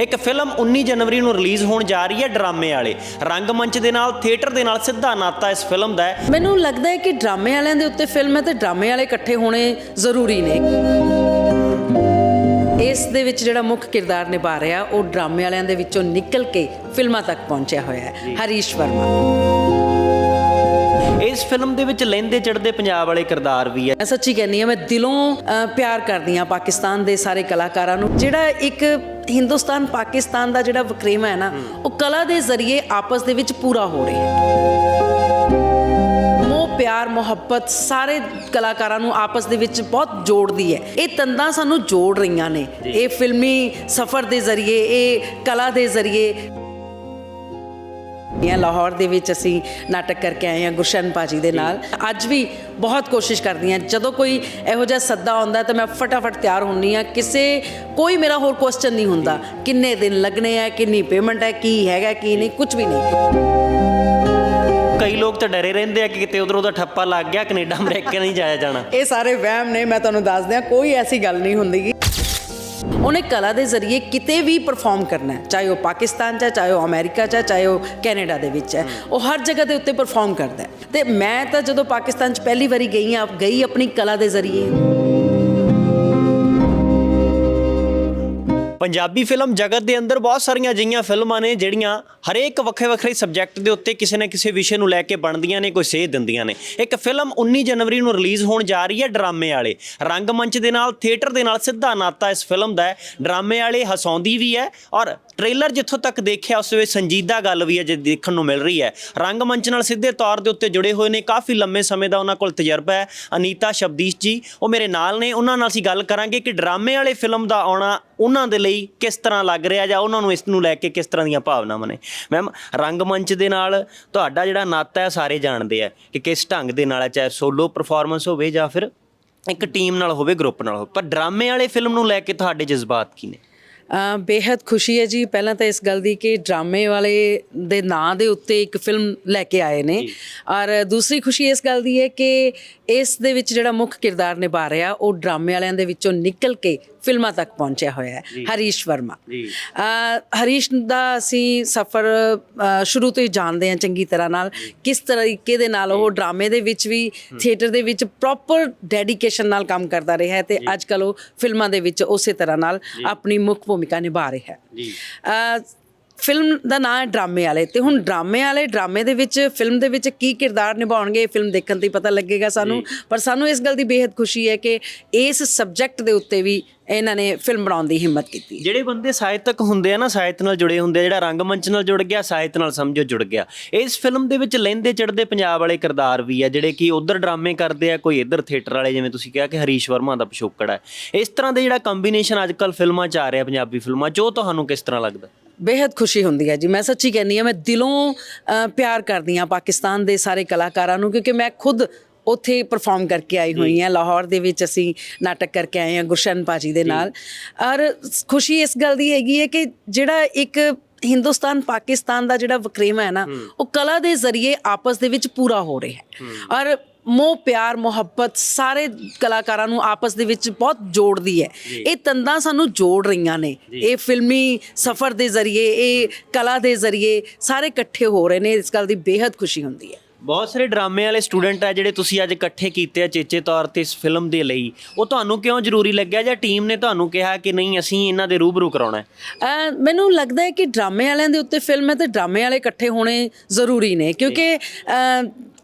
ਇੱਕ ਫਿਲਮ 19 ਜਨਵਰੀ ਨੂੰ ਰਿਲੀਜ਼ ਹੋਣ ਜਾ ਰਹੀ ਹੈ ਡਰਾਮੇ ਵਾਲੇ। ਰੰਗਮੰਚ ਦੇ ਨਾਲ ਥੀਏਟਰ ਦੇ ਨਾਲ ਸਿੱਧਾ ਨਾਤਾ ਇਸ ਫਿਲਮ ਦਾ ਹੈ। ਮੈਨੂੰ ਲੱਗਦਾ ਹੈ ਕਿ ਡਰਾਮੇ ਵਾਲਿਆਂ ਦੇ ਉੱਤੇ ਫਿਲਮ ਹੈ ਤੇ ਡਰਾਮੇ ਵਾਲੇ ਇਕੱਠੇ ਹੋਣੇ ਜ਼ਰੂਰੀ ਨੇ। ਇਸ ਦੇ ਵਿੱਚ ਜਿਹੜਾ ਮੁੱਖ ਕਿਰਦਾਰ ਨਿਭਾ ਰਿਹਾ ਉਹ ਡਰਾਮੇ ਵਾਲਿਆਂ ਦੇ ਵਿੱਚੋਂ ਨਿਕਲ ਕੇ ਫਿਲਮਾਂ ਤੱਕ ਪਹੁੰਚਿਆ ਹੋਇਆ ਹੈ। ਹਰੀਸ਼ ਵਰਮਾ। ਇਸ ਫਿਲਮ ਦੇ ਵਿੱਚ ਲਹਿੰਦੇ ਚੜਦੇ ਪੰਜਾਬ ਵਾਲੇ ਕਿਰਦਾਰ ਵੀ ਹੈ ਮੈਂ ਸੱਚੀ ਕਹਿੰਦੀ ਹਾਂ ਮੈਂ ਦਿਲੋਂ ਪਿਆਰ ਕਰਦੀ ਹਾਂ ਪਾਕਿਸਤਾਨ ਦੇ ਸਾਰੇ ਕਲਾਕਾਰਾਂ ਨੂੰ। ਜਿਹੜਾ ਇੱਕ ਹਿੰਦੁਸਤਾਨ ਪਾਕਿਸਤਾਨ ਦਾ ਜਿਹੜਾ ਵਕਰੇਵਾ ਹੈ ਨਾ ਉਹ ਕਲਾ ਦੇ ਜ਼ਰੀਏ ਆਪਸ ਦੇ ਵਿੱਚ ਪੂਰਾ ਹੋ ਰਿਹਾ ਹੈ। ਮੋਹ ਪਿਆਰ ਮੁਹੱਬਤ ਸਾਰੇ ਕਲਾਕਾਰਾਂ ਨੂੰ ਆਪਸ ਦੇ ਵਿੱਚ ਬਹੁਤ ਜੋੜਦੀ ਹੈ। ਇਹ ਤੰਦਾਂ ਸਾਨੂੰ ਜੋੜ ਰਹੀਆਂ ਨੇ। ਇਹ ਫਿਲਮੀ ਸਫ਼ਰ ਦੇ ਜ਼ਰੀਏ ਇਹ ਕਲਾ ਦੇ ਜ਼ਰੀਏ। ਇਹ ਲਾਹੌਰ ਦੇ ਵਿੱਚ ਅਸੀਂ ਨਾਟਕ ਕਰਕੇ ਆਏ ਹਾਂ ਗੁਰਸ਼ਨ ਪਾਜੀ ਦੇ ਨਾਲ। ਅੱਜ ਵੀ ਬਹੁਤ ਕੋਸ਼ਿਸ਼ ਕਰਦੀ ਹਾਂ। ਜਦੋਂ ਕੋਈ ਇਹੋ ਜਿਹਾ ਸੱਦਾ ਆਉਂਦਾ ਤਾਂ ਮੈਂ ਫਟਾਫਟ ਤਿਆਰ ਹੁੰਨੀ ਆ ਕਿਸੇ ਕੋਈ ਮੇਰਾ ਹੋਰ ਕੁਐਸਚਨ ਨਹੀਂ ਹੁੰਦਾ। ਕਿੰਨੇ ਦਿਨ ਲੱਗਣੇ ਆ ਕਿੰਨੀ ਪੇਮੈਂਟ ਹੈ ਕੀ ਹੈਗਾ ਕੀ ਨਹੀਂ ਕੁਝ ਵੀ ਨਹੀਂ। ਕਈ ਲੋਕ ਤਾਂ ਡਰੇ ਰਹਿੰਦੇ ਆ ਕਿ ਕਿਤੇ ਉਧਰ ਉਹਦਾ ਠੱਪਾ ਲੱਗ ਗਿਆ ਕੈਨੇਡਾ ਅਮਰੀਕਾ ਨਹੀਂ ਜਾਇਆ ਜਾਣਾ। ਇਹ ਸਾਰੇ ਵਹਿਮ ਨੇ ਮੈਂ ਤੁਹਾਨੂੰ ਦੱਸ ਦਿਆਂ ਕੋਈ ਐਸੀ ਗੱਲ ਨਹੀਂ ਹੁੰਦੀ। ਉਹਨੇ ਕਲਾ ਦੇ ਜ਼ਰੀਏ ਕਿਤੇ ਵੀ ਪਰਫਾਰਮ ਕਰਨਾ ਹੈ। ਚਾਹੇ ਉਹ ਪਾਕਿਸਤਾਨ 'ਚ ਹੈ ਚਾਹੇ ਉਹ ਅਮਰੀਕਾ 'ਚ ਹੈ ਚਾਹੇ ਉਹ ਕੈਨੇਡਾ ਦੇ ਵਿੱਚ ਹੈ। ਉਹ ਹਰ ਜਗ੍ਹਾ ਦੇ ਉੱਤੇ ਪਰਫਾਰਮ ਕਰਦਾ ਹੈ। ਤੇ ਮੈਂ ਤਾਂ ਜਦੋਂ ਪਾਕਿਸਤਾਨ 'ਚ ਪਹਿਲੀ ਵਾਰੀ ਗਈ ਆ ਗਈ ਆਪਣੀ ਕਲਾ ਦੇ ਜ਼ਰੀਏ। ਪੰਜਾਬੀ ਫਿਲਮ ਜਗਤ ਦੇ ਅੰਦਰ ਬਹੁਤ ਸਾਰੀਆਂ ਅਜਿਹੀਆਂ ਫਿਲਮਾਂ ਨੇ ਜਿਹੜੀਆਂ ਹਰੇਕ ਵੱਖਰੇ ਵੱਖਰੇ ਸਬਜੈਕਟ ਦੇ ਉੱਤੇ ਕਿਸੇ ਨਾ ਕਿਸੇ ਵਿਸ਼ੇ ਨੂੰ ਲੈ ਕੇ ਬਣਦੀਆਂ ਨੇ, ਕੋਈ ਸੇਧ ਦਿੰਦੀਆਂ ਨੇ। ਇੱਕ ਫਿਲਮ 19 ਜਨਵਰੀ ਨੂੰ ਰਿਲੀਜ਼ ਹੋਣ ਜਾ ਰਹੀ ਹੈ ਡਰਾਮੇ ਵਾਲੇ। ਰੰਗਮੰਚ ਦੇ ਨਾਲ, ਥੀਏਟਰ ਦੇ ਨਾਲ ਸਿੱਧਾ ਨਾਤਾ ਇਸ ਫਿਲਮ ਦਾ ਹੈ। ਡਰਾਮੇ ਵਾਲੇ ਹਸਾਉਂਦੀ ਵੀ ਹੈ ਔਰ ਟ੍ਰੇਲਰ ਜਿੱਥੋਂ ਤੱਕ ਦੇਖਿਆ, ਉਸ ਵਿੱਚ ਸੰਜੀਦਾ ਗੱਲ ਵੀ ਹੈ ਜੇ ਦੇਖਣ ਨੂੰ ਮਿਲ ਰਹੀ ਹੈ। ਰੰਗਮੰਚ ਨਾਲ ਸਿੱਧੇ ਤੌਰ ਦੇ ਉੱਤੇ ਜੁੜੇ ਹੋਏ ਨੇ, ਕਾਫੀ ਲੰਮੇ ਸਮੇਂ ਦਾ ਉਹਨਾਂ ਕੋਲ ਤਜਰਬਾ ਹੈ। ਅਨੀਤਾ ਸ਼ਬਦੀਸ਼ ਜੀ, ਉਹ ਮੇਰੇ ਨਾਲ ਨੇ, ਉਹਨਾਂ ਨਾਲ ਅਸੀਂ ਗੱਲ ਕਰਾਂਗੇ ਕਿ ਡਰਾਮੇ ਵਾਲੇ ਫਿਲਮ ਦਾ ਆਉਣਾ ਉਹਨਾਂ ਦੇ ਲਈ ਕਿਸ ਤਰ੍ਹਾਂ ਲੱਗ ਰਿਹਾ ਜਾਂ ਉਹਨਾਂ ਨੂੰ ਇਸ ਨੂੰ ਲੈ ਕੇ ਕਿਸ ਤਰ੍ਹਾਂ ਦੀਆਂ ਭਾਵਨਾਵਾਂ ਨੇ। ਮੈਮ ਰੰਗਮੰਚ ਦੇ ਨਾਲ ਤੁਹਾਡਾ ਜਿਹੜਾ ਨਾਤਾ ਹੈ, ਸਾਰੇ ਜਾਣਦੇ ਆ ਕਿ ਕਿਸ ਢੰਗ ਦੇ ਨਾਲ ਹੈ, ਚਾਹੇ ਸੋਲੋ ਪਰਫਾਰਮੈਂਸ ਹੋਵੇ ਜਾਂ ਫਿਰ ਇੱਕ ਟੀਮ ਨਾਲ ਹੋਵੇ ਗਰੁੱਪ ਨਾਲ ਹੋਵੇ। ਪਰ ਡਰਾਮੇ ਵਾਲੇ ਫਿਲਮ ਨੂੰ ਲੈ ਕੇ ਤੁਹਾਡੇ ਜਜ਼ਬਾਤ ਕੀ ਨੇ? ਬੇहद ਖੁਸ਼ੀ ਹੈ ਜੀ। ਪਹਿਲਾਂ ਤਾਂ ਇਸ ਗੱਲ ਦੀ ਕਿ ਡਰਾਮੇ ਵਾਲੇ ਦੇ ਨਾਂ ਦੇ ਉੱਤੇ ਇੱਕ ਫਿਲਮ ਲੈ ਕੇ ਆਏ ਨੇ। ਔਰ ਦੂਸਰੀ ਖੁਸ਼ੀ ਇਸ ਗੱਲ ਦੀ ਹੈ ਕਿ ਇਸ ਦੇ ਵਿੱਚ ਜਿਹੜਾ ਮੁੱਖ ਕਿਰਦਾਰ ਨਿਭਾ ਰਿਹਾ ਉਹ ਡਰਾਮੇ ਵਾਲਿਆਂ ਦੇ ਵਿੱਚੋਂ ਨਿਕਲ ਕੇ ਫਿਲਮਾਂ ਤੱਕ ਪਹੁੰਚਿਆ ਹੋਇਆ ਹੈ ਹਰੀਸ਼ ਵਰਮਾ। ਹਰੀਸ਼ ਦਾ ਅਸੀਂ ਸਫ਼ਰ ਸ਼ੁਰੂ ਤੋਂ ਹੀ ਜਾਣਦੇ ਹਾਂ ਚੰਗੀ ਤਰ੍ਹਾਂ ਨਾਲ। ਕਿਸ ਤਰੀਕੇ ਦੇ ਨਾਲ ਉਹ ਡਰਾਮੇ ਦੇ ਵਿੱਚ ਵੀ ਥੀਏਟਰ ਦੇ ਵਿੱਚ ਪ੍ਰੋਪਰ ਡੈਡੀਕੇਸ਼ਨ ਨਾਲ ਕੰਮ ਕਰਦਾ ਰਿਹਾ ਹੈ ਤੇ ਅੱਜ ਕੱਲ ਉਹ ਫਿਲਮਾਂ ਦੇ ਵਿੱਚ ਉਸੇ ਤਰ੍ਹਾਂ ਨਾਲ ਆਪਣੀ ਮੁੱਖ ਭੂਮਿਕਾ ਨਿਭਾ ਰਿਹਾ ਹੈ। ਜੀ। ਫਿਲਮ ਦਾ ਨਾਮ ਹੈ ਡਰਾਮੇ ਵਾਲੇ। ਤੇ ਹੁਣ ਡਰਾਮੇ ਵਾਲੇ ਡਰਾਮੇ ਦੇ ਵਿੱਚ ਫਿਲਮ ਦੇ ਵਿੱਚ ਕੀ ਕਿਰਦਾਰ ਨਿਭਾਉਣਗੇ ਇਹ ਫਿਲਮ ਦੇਖਣ ਤੇ ਪਤਾ ਲੱਗੇਗਾ ਸਾਨੂੰ। ਪਰ ਸਾਨੂੰ ਇਸ ਗੱਲ ਦੀ ਬੇहद ਖੁਸ਼ੀ ਹੈ ਕਿ ਇਸ ਸਬਜੈਕਟ ਦੇ ਉੱਤੇ ਵੀ ਇਹਨਾਂ ਨੇ ਫਿਲਮ ਬਣਾਉਣ ਦੀ ਹਿੰਮਤ ਕੀਤੀ। ਜਿਹੜੇ ਬੰਦੇ ਸਾਹਿਤਕ ਹੁੰਦੇ ਆ ਨਾ ਸਾਹਿਤ ਨਾਲ ਜੁੜੇ ਹੁੰਦੇ ਆ ਜਿਹੜਾ ਰੰਗਮੰਚ ਨਾਲ ਜੁੜ ਗਿਆ ਸਾਹਿਤ ਨਾਲ ਸਮਝੋ ਜੁੜ ਗਿਆ। ਇਸ ਫਿਲਮ ਦੇ ਵਿੱਚ ਲਹਿੰਦੇ ਚੜਦੇ ਪੰਜਾਬ ਵਾਲੇ ਕਿਰਦਾਰ ਵੀ ਆ ਜਿਹੜੇ ਕਿ ਉਧਰ ਡਰਾਮੇ ਕਰਦੇ ਆ ਕੋਈ ਇੱਧਰ ਥੀਏਟਰ ਵਾਲੇ ਜਿਵੇਂ ਤੁਸੀਂ ਕਿਹਾ ਕਿ ਹਰੀਸ਼ ਵਰਮਾ ਦਾ ਪਿਛੋਕੜ ਹੈ। ਇਸ ਤਰ੍ਹਾਂ ਦੇ ਜਿਹੜਾ ਕੰਬੀਨੇਸ਼ਨ ਅੱਜ ਕੱਲ ਫਿਲਮਾਂ 'ਚ ਆ ਰਿਹਾ ਪੰਜਾਬੀ ਫਿਲਮਾਂ 'ਚ ਉਹ ਤੁਹਾਨੂੰ ਕਿਸ ਤਰ੍ਹਾਂ ਲੱਗਦਾ? ਬੇहद ਖੁਸ਼ੀ ਹੁੰਦੀ ਹੈ ਜੀ। ਮੈਂ ਸੱਚੀ ਕਹਿੰਦੀ ਹਾਂ ਮੈਂ ਦਿਲੋਂ ਅ, ਪਿਆਰ ਕਰਦੀ ਹਾਂ ਪਾਕਿਸਤਾਨ ਦੇ ਸਾਰੇ ਕਲਾਕਾਰਾਂ ਨੂੰ ਕਿਉਂਕਿ ਮੈਂ ਖੁਦ ਉੱਥੇ ਪਰਫਾਰਮ ਕਰਕੇ ਆਈ ਹੋਈ ਹਾਂ। ਲਾਹੌਰ ਦੇ ਵਿੱਚ ਅਸੀਂ ਨਾਟਕ ਕਰਕੇ ਆਏ ਹਾਂ ਗੁਰਸ਼ਨ ਪਾਜੀ ਦੇ ਨਾਲ। ਔਰ ਖੁਸ਼ੀ ਇਸ ਗੱਲ ਦੀ ਹੈਗੀ ਹੈ ਕਿ ਜਿਹੜਾ ਇੱਕ ਹਿੰਦੁਸਤਾਨ ਪਾਕਿਸਤਾਨ ਦਾ ਜਿਹੜਾ ਵਕਰੇਵਾ ਹੈ ਨਾ ਉਹ ਕਲਾ ਦੇ ਜ਼ਰੀਏ ਆਪਸ ਦੇ ਵਿੱਚ ਪੂਰਾ ਹੋ ਰਿਹਾ ਹੈ। ਔਰ ਮੋਹ ਪਿਆਰ ਮੁਹੱਬਤ ਸਾਰੇ ਕਲਾਕਾਰਾਂ ਨੂੰ ਆਪਸ ਦੇ ਵਿੱਚ ਬਹੁਤ ਜੋੜਦੀ ਹੈ। ਇਹ ਤੰਦਾਂ ਸਾਨੂੰ ਜੋੜ ਰਹੀਆਂ ਨੇ। ਇਹ ਫਿਲਮੀ ਸਫ਼ਰ ਦੇ ਜ਼ਰੀਏ ਇਹ ਕਲਾ ਦੇ ਜ਼ਰੀਏ ਸਾਰੇ ਇਕੱਠੇ ਹੋ ਰਹੇ ਨੇ। ਇਸ ਗੱਲ ਦੀ ਬੇहद ਖੁਸ਼ੀ ਹੁੰਦੀ ਹੈ। ਬਹੁਤ ਸਾਰੇ ਡਰਾਮੇ ਵਾਲੇ ਸਟੂਡੈਂਟ ਆ ਜਿਹੜੇ ਤੁਸੀਂ ਅੱਜ ਇਕੱਠੇ ਕੀਤੇ ਆ ਚੇਚੇ ਤੌਰ ਤੇ ਇਸ ਫਿਲਮ ਦੇ ਲਈ। ਉਹ ਤੁਹਾਨੂੰ ਕਿਉਂ ਜ਼ਰੂਰੀ ਲੱਗਿਆ ਜਾਂ ਟੀਮ ਨੇ ਤੁਹਾਨੂੰ ਕਿਹਾ ਕਿ ਨਹੀਂ ਅਸੀਂ ਇਹਨਾਂ ਦੇ ਰੂਬਰੂ ਕਰਾਉਣਾ ਹੈ? ਮੈਨੂੰ ਲੱਗਦਾ ਹੈ ਕਿ ਡਰਾਮੇ ਵਾਲਿਆਂ ਦੇ ਉੱਤੇ ਫਿਲਮ ਹੈ ਤੇ ਡਰਾਮੇ ਵਾਲੇ ਇਕੱਠੇ ਹੋਣੇ ਜ਼ਰੂਰੀ ਨੇ। ਕਿਉਂਕਿ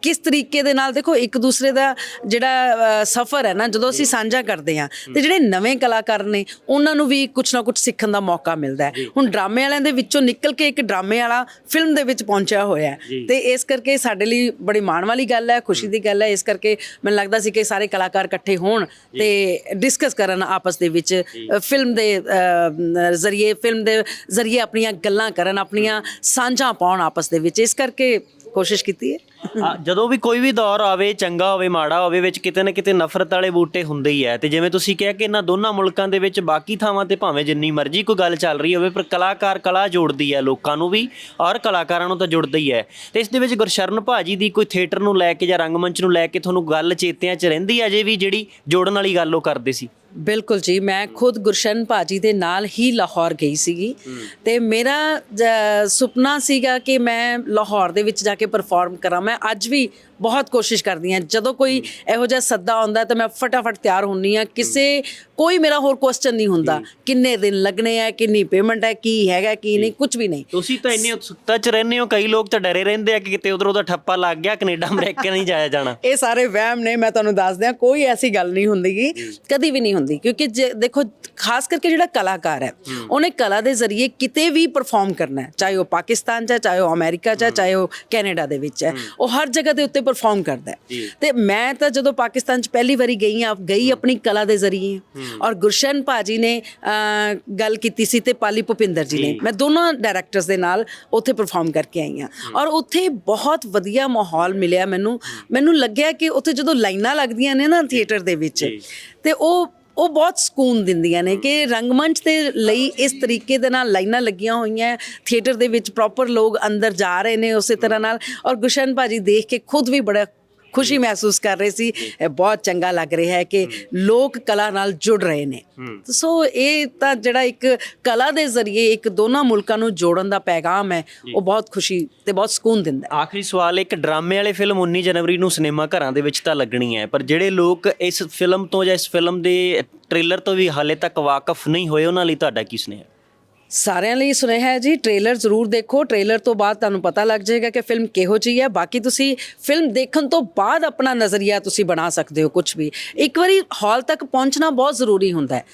ਕਿਸ ਤਰੀਕੇ ਦੇ ਨਾਲ ਦੇਖੋ ਇੱਕ ਦੂਸਰੇ ਦਾ ਜਿਹੜਾ ਸਫ਼ਰ ਹੈ ਨਾ ਜਦੋਂ ਅਸੀਂ ਸਾਂਝਾ ਕਰਦੇ ਹਾਂ ਤੇ ਜਿਹੜੇ ਨਵੇਂ ਕਲਾਕਾਰ ਨੇ ਉਹਨਾਂ ਨੂੰ ਵੀ ਕੁਝ ਨਾ ਕੁਝ ਸਿੱਖਣ ਦਾ ਮੌਕਾ ਮਿਲਦਾ ਹੈ। ਹੁਣ ਡਰਾਮੇ ਵਾਲਿਆਂ ਦੇ ਵਿੱਚੋਂ ਨਿਕਲ ਕੇ ਇੱਕ ਡਰਾਮੇ ਵਾਲਾ ਫਿਲਮ ਦੇ ਵਿੱਚ ਪਹੁੰਚਿਆ ਹੋਇਆ ਹੈ। ਤੇ ਇਸ ਕਰਕੇ ਸਾਡੇ ਲਈ ਬੜੀ ਮਾਣ ਵਾਲੀ ਗੱਲ ਹੈ ਖੁਸ਼ੀ ਦੀ ਗੱਲ ਹੈ। ਇਸ ਕਰਕੇ ਮੈਨੂੰ ਲੱਗਦਾ ਸੀ ਕਿ ਸਾਰੇ ਕਲਾਕਾਰ ਇਕੱਠੇ ਹੋਣ ਤੇ ਡਿਸਕਸ ਕਰਨ ਆਪਸ ਦੇ ਵਿੱਚ ਫਿਲਮ ਦੇ ਜ਼ਰੀਏ ਫਿਲਮ ਦੇ ਜ਼ਰੀਏ ਆਪਣੀਆਂ ਗੱਲਾਂ ਕਰਨ ਆਪਣੀਆਂ ਸਾਂਝਾਂ ਪਾਉਣ ਆਪਸ ਦੇ ਵਿੱਚ। ਇਸ ਕਰਕੇ ਕੋਸ਼ਿਸ਼ ਕੀਤੀ ਹੈ? ਹਾਂ, ਜਦੋਂ ਵੀ ਕੋਈ ਵੀ ਦੌਰ ਆਵੇ ਚੰਗਾ ਹੋਵੇ ਮਾੜਾ ਹੋਵੇ ਵਿੱਚ ਕਿਤੇ ਨਾ ਕਿਤੇ ਨਫ਼ਰਤ ਵਾਲੇ ਬੂਟੇ ਹੁੰਦੇ ਹੀ ਹੈ ਤੇ ਜਿਵੇਂ ਤੁਸੀਂ ਕਿਹਾ ਕਿ ਇਹਨਾਂ ਦੋਨਾਂ ਮੁਲਕਾਂ ਦੇ ਵਿੱਚ ਬਾਕੀ ਥਾਵਾਂ ਤੇ ਭਾਵੇਂ ਜਿੰਨੀ ਮਰਜ਼ੀ ਕੋਈ ਗੱਲ ਚੱਲ ਰਹੀ ਹੋਵੇ ਪਰ ਕਲਾਕਾਰ ਕਲਾ ਜੋੜਦੀ ਹੈ ਲੋਕਾਂ ਨੂੰ ਵੀ ਔਰ ਕਲਾਕਾਰਾਂ ਨੂੰ ਤਾਂ ਜੁੜਦਾ ਹੀ ਹੈ। ਤੇ ਇਸ ਦੇ ਵਿੱਚ ਗੁਰਸ਼ਰਨ ਭਾਜੀ ਦੀ ਕੋਈ ਥੀਏਟਰ ਨੂੰ ਲੈ ਕੇ ਜਾਂ ਰੰਗਮੰਚ ਨੂੰ ਲੈ ਕੇ ਤੁਹਾਨੂੰ ਗੱਲ ਚੇਤਿਆਂ 'ਚ ਰਹਿੰਦੀ ਹੈ ਅਜੇ ਵੀ ਜਿਹੜੀ ਜੋੜਨ ਵਾਲੀ ਗੱਲ ਉਹ ਕਰਦੇ ਸੀ? ਬਿਲਕੁਲ ਜੀ ਮੈਂ ਖੁਦ ਗੁਰਸ਼ਨ ਭਾਜੀ ਦੇ ਨਾਲ ਹੀ ਲਾਹੌਰ ਗਈ ਸੀਗੀ ਤੇ ਮੇਰਾ ਸੁਪਨਾ ਸੀਗਾ ਕਿ ਮੈਂ ਲਾਹੌਰ ਦੇ ਵਿੱਚ ਜਾ ਕੇ ਪਰਫਾਰਮ ਕਰਾਂ। ਮੈਂ ਅੱਜ ਵੀ ਬਹੁਤ ਕੋਸ਼ਿਸ਼ ਕਰਦੀ ਹਾਂ। ਜਦੋਂ ਕੋਈ ਇਹੋ ਜਿਹਾ ਸੱਦਾ ਆਉਂਦਾ ਤਾਂ ਮੈਂ ਫਟਾਫਟ ਤਿਆਰ ਹੁੰਨੀ ਆ ਕਿਸੇ ਕੋਈ ਮੇਰਾ ਹੋਰ ਕੁਐਸਚਨ ਨਹੀਂ ਹੁੰਦਾ। ਕਿੰਨੇ ਦਿਨ ਲੱਗਣੇ ਆ ਕਿੰਨੀ ਪੇਮੈਂਟ ਹੈ ਕੀ ਹੈਗਾ ਕੀ ਨਹੀਂ ਕੁਝ ਵੀ ਨਹੀਂ। ਤੁਸੀਂ ਤਾਂ ਇੰਨੀ ਉਤਸੁਕਤਾ 'ਚ ਰਹਿੰਦੇ ਹੋ ਕਈ ਲੋਕ ਤਾਂ ਡਰੇ ਰਹਿੰਦੇ ਆ ਕਿ ਕਿਤੇ ਉਧਰ ਉਹਦਾ ਠੱਪਾ ਲੱਗ ਗਿਆ ਕੈਨੇਡਾ ਅਮਰੀਕਾ ਨਹੀਂ ਜਾਇਆ ਜਾਣਾ। ਇਹ ਸਾਰੇ ਵਹਿਮ ਨੇ ਮੈਂ ਤੁਹਾਨੂੰ ਦੱਸ ਦਿਆਂ ਕੋਈ ਐਸੀ ਗੱਲ ਨਹੀਂ ਹੁੰਦੀਗੀ ਕਦੀ ਵੀ ਨਹੀਂ ਹੁੰਦੀ ਕਿਉਂਕਿ ਦੇਖੋ ਖਾਸ ਕਰਕੇ ਜਿਹੜਾ ਕਲਾਕਾਰ ਹੈ ਉਹਨੇ ਕਲਾ ਦੇ ਜ਼ਰੀਏ ਕਿਤੇ ਵੀ ਪਰਫਾਰਮ ਕਰਨਾ ਹੈ ਚਾਹੇ ਉਹ ਪਾਕਿਸਤਾਨ 'ਚ ਹੈ ਚਾਹੇ ਉਹ ਅਮਰੀਕਾ 'ਚ ਹੈ ਚਾਹੇ ਉਹ ਕੈਨੇਡਾ ਦੇ ਵਿੱਚ ਹੈ ਉਹ ਹਰ ਜਗ੍ਹਾ ਦੇ ਉੱਤੇ ਪਰਫਾਰਮ ਕਰਦਾ ਹੈ। ਤੇ ਮੈਂ ਤਾਂ ਜਦੋਂ ਪਾਕਿਸਤਾਨ 'ਚ ਪਹਿਲੀ ਵਾਰੀ ਗਈ ਆ ਗਈ ਆਪਣੀ ਕਲਾ ਦੇ ਜ਼ਰੀਏ ਔਰ ਗੁਰਸ਼ਨ ਭਾਜੀ ਨੇ ਗੱਲ ਕੀਤੀ ਸੀ ਤੇ ਪਾਲੀ ਭੁਪਿੰਦਰ ਜੀ ਨੇ। ਮੈਂ ਦੋਨੋਂ ਡਾਇਰੈਕਟਰਸ ਦੇ ਨਾਲ ਉੱਥੇ ਪਰਫਾਰਮ ਕਰਕੇ ਆਈ ਹਾਂ। ਔਰ ਉੱਥੇ ਬਹੁਤ ਵਧੀਆ ਮਾਹੌਲ ਮਿਲਿਆ ਮੈਨੂੰ। ਮੈਨੂੰ ਲੱਗਿਆ ਕਿ ਉੱਥੇ ਜਦੋਂ ਲਾਈਨਾਂ ਲੱਗਦੀਆਂ ਨੇ ਨਾ ਥੀਏਟਰ ਦੇ ਵਿੱਚ ਤੇ ਉਹ ਉਹ ਬਹੁਤ ਸਕੂਨ ਦਿੰਦੀਆਂ ਨੇ ਕਿ ਰੰਗਮੰਚ ਦੇ ਲਈ ਇਸ ਤਰੀਕੇ ਦੇ ਨਾਲ ਲਾਈਨਾਂ ਲੱਗੀਆਂ ਹੋਈਆਂ, ਥੀਏਟਰ ਦੇ ਵਿੱਚ ਪ੍ਰੋਪਰ ਲੋਕ ਅੰਦਰ ਜਾ ਰਹੇ ਨੇ ਉਸੇ ਤਰ੍ਹਾਂ ਨਾਲ ਔਰ ਗੁਸ਼ਨ ਭਾਜੀ ਦੇਖ ਕੇ ਖੁਦ ਵੀ ਬੜਾ ਖੁਸ਼ੀ ਮਹਿਸੂਸ ਕਰ ਰਹੇ ਸੀ। ਬਹੁਤ ਚੰਗਾ ਲੱਗ ਰਿਹਾ ਹੈ ਕਿ ਲੋਕ ਕਲਾ ਨਾਲ ਜੁੜ ਰਹੇ ਨੇ। ਸੋ ਇਹ ਤਾਂ ਜਿਹੜਾ ਇੱਕ ਕਲਾ ਦੇ ਜ਼ਰੀਏ ਇੱਕ ਦੋਨਾਂ ਮੁਲਕਾਂ ਨੂੰ ਜੋੜਨ ਦਾ ਪੈਗਾਮ ਹੈ ਉਹ ਬਹੁਤ ਖੁਸ਼ੀ ਤੇ ਬਹੁਤ ਸਕੂਨ ਦਿੰਦਾ ਆਖਰੀ ਸਵਾਲ ਇੱਕ ਡਰਾਮੇ ਵਾਲੀ ਫਿਲਮ 19 ਜਨਵਰੀ ਨੂੰ ਸਿਨੇਮਾ ਘਰਾਂ ਦੇ ਵਿੱਚ ਤਾਂ ਲੱਗਣੀ ਹੈ ਪਰ ਜਿਹੜੇ ਲੋਕ ਇਸ ਫਿਲਮ ਤੋਂ ਜਾਂ ਇਸ ਫਿਲਮ ਦੇ ਟ੍ਰੇਲਰ ਤੋਂ ਵੀ ਹਾਲੇ ਤੱਕ ਵਾਕਿਫ ਨਹੀਂ ਹੋਏ ਉਹਨਾਂ ਲਈ ਤੁਹਾਡਾ ਕੀ ਸੁਨੇਹਾ? ਸਾਰਿਆਂ ਲਈ ਸੁਨੇਹਾ ਹੈ ਜੀ ਟ੍ਰੇਲਰ ਜ਼ਰੂਰ ਦੇਖੋ। ਟ੍ਰੇਲਰ ਤੋਂ ਬਾਅਦ ਤੁਹਾਨੂੰ ਪਤਾ ਲੱਗ ਜਾਏਗਾ ਕਿ ਫਿਲਮ ਕਿਹੋ ਜਿਹੀ ਹੈ। ਬਾਕੀ ਤੁਸੀਂ ਫਿਲਮ ਦੇਖਣ ਤੋਂ ਬਾਅਦ ਆਪਣਾ ਨਜ਼ਰੀਆ ਤੁਸੀਂ ਬਣਾ ਸਕਦੇ ਹੋ ਕੁਝ ਵੀ। ਇੱਕ ਵਾਰੀ ਹਾਲ ਤੱਕ ਪਹੁੰਚਣਾ ਬਹੁਤ ਜ਼ਰੂਰੀ ਹੁੰਦਾ ਹੈ।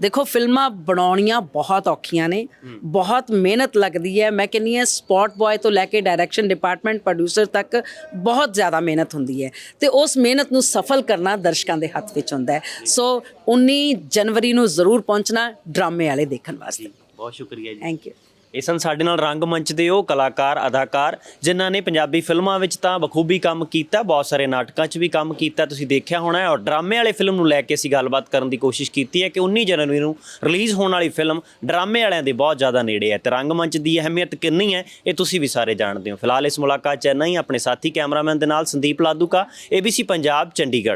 ਦੇਖੋ ਫਿਲਮਾਂ ਬਣਾਉਣੀਆਂ ਬਹੁਤ ਔਖੀਆਂ ਨੇ। ਬਹੁਤ ਮਿਹਨਤ ਲੱਗਦੀ ਹੈ। ਮੈਂ ਕਹਿੰਨੀ ਹੈ ਸਪੌਟ ਬॉय ਤੋਂ ਲੈ ਕੇ ਡਾਇਰੈਕਸ਼ਨ ਡਿਪਾਰਟਮੈਂਟ ਪ੍ਰੋਡਿਊਸਰ ਤੱਕ ਬਹੁਤ ਜ਼ਿਆਦਾ ਮਿਹਨਤ ਹੁੰਦੀ ਹੈ। ਤੇ ਉਸ ਮਿਹਨਤ ਨੂੰ ਸਫਲ ਕਰਨਾ ਦਰਸ਼ਕਾਂ ਦੇ ਹੱਥ ਵਿੱਚ ਹੁੰਦਾ ਹੈ। ਸੋ 19 ਜਨਵਰੀ ਨੂੰ ਜ਼ਰੂਰ ਪਹੁੰਚਣਾ ਡਰਾਮੇ ਵਾਲੇ ਦੇਖਣ ਵਾਸਤੇ। ਬਹੁਤ ਸ਼ੁਕਰੀਆ ਜੀ। ਥੈਂਕ ਯੂ ਇਹ ਸਨ ਸਾਡੇ ਨਾਲ ਰੰਗਮੰਚ ਦੇ ਉਹ ਕਲਾਕਾਰ ਅਦਾਕਾਰ ਜਿਨ੍ਹਾਂ ਨੇ ਪੰਜਾਬੀ ਫਿਲਮਾਂ ਵਿੱਚ ਤਾਂ ਬਖੂਬੀ ਕੰਮ ਕੀਤਾ ਬਹੁਤ ਸਾਰੇ ਨਾਟਕਾਂ 'ਚ ਵੀ ਕੰਮ ਕੀਤਾ। ਤੁਸੀਂ ਦੇਖਿਆ ਹੋਣਾ ਹੈ ਔਰ ਡਰਾਮੇ ਵਾਲੇ ਫਿਲਮ ਨੂੰ ਲੈ ਕੇ ਅਸੀਂ ਗੱਲਬਾਤ ਕਰਨ ਦੀ ਕੋਸ਼ਿਸ਼ ਕੀਤੀ ਹੈ ਕਿ 19 ਜਨਵਰੀ ਨੂੰ ਰਿਲੀਜ਼ ਹੋਣ ਵਾਲੀ ਫਿਲਮ ਡਰਾਮੇ ਵਾਲਿਆਂ ਦੇ ਬਹੁਤ ਜ਼ਿਆਦਾ ਨੇੜੇ ਹੈ। ਤੇ ਰੰਗਮੰਚ ਦੀ ਅਹਿਮੀਅਤ ਕਿੰਨੀ ਹੈ ਇਹ ਤੁਸੀਂ ਵੀ ਸਾਰੇ ਜਾਣਦੇ ਹੋ। ਫਿਲਹਾਲ ਇਸ ਮੁਲਾਕਾਤ 'ਚ ਇੰਨਾ ਹੀ। ਆਪਣੇ ਸਾਥੀ ਕੈਮਰਾਮੈਨ ਦੇ ਨਾਲ ਸੰਦੀਪ ਲਾਦੂਕਾ ABC ਪੰਜਾਬ ਚੰਡੀਗੜ੍ਹ।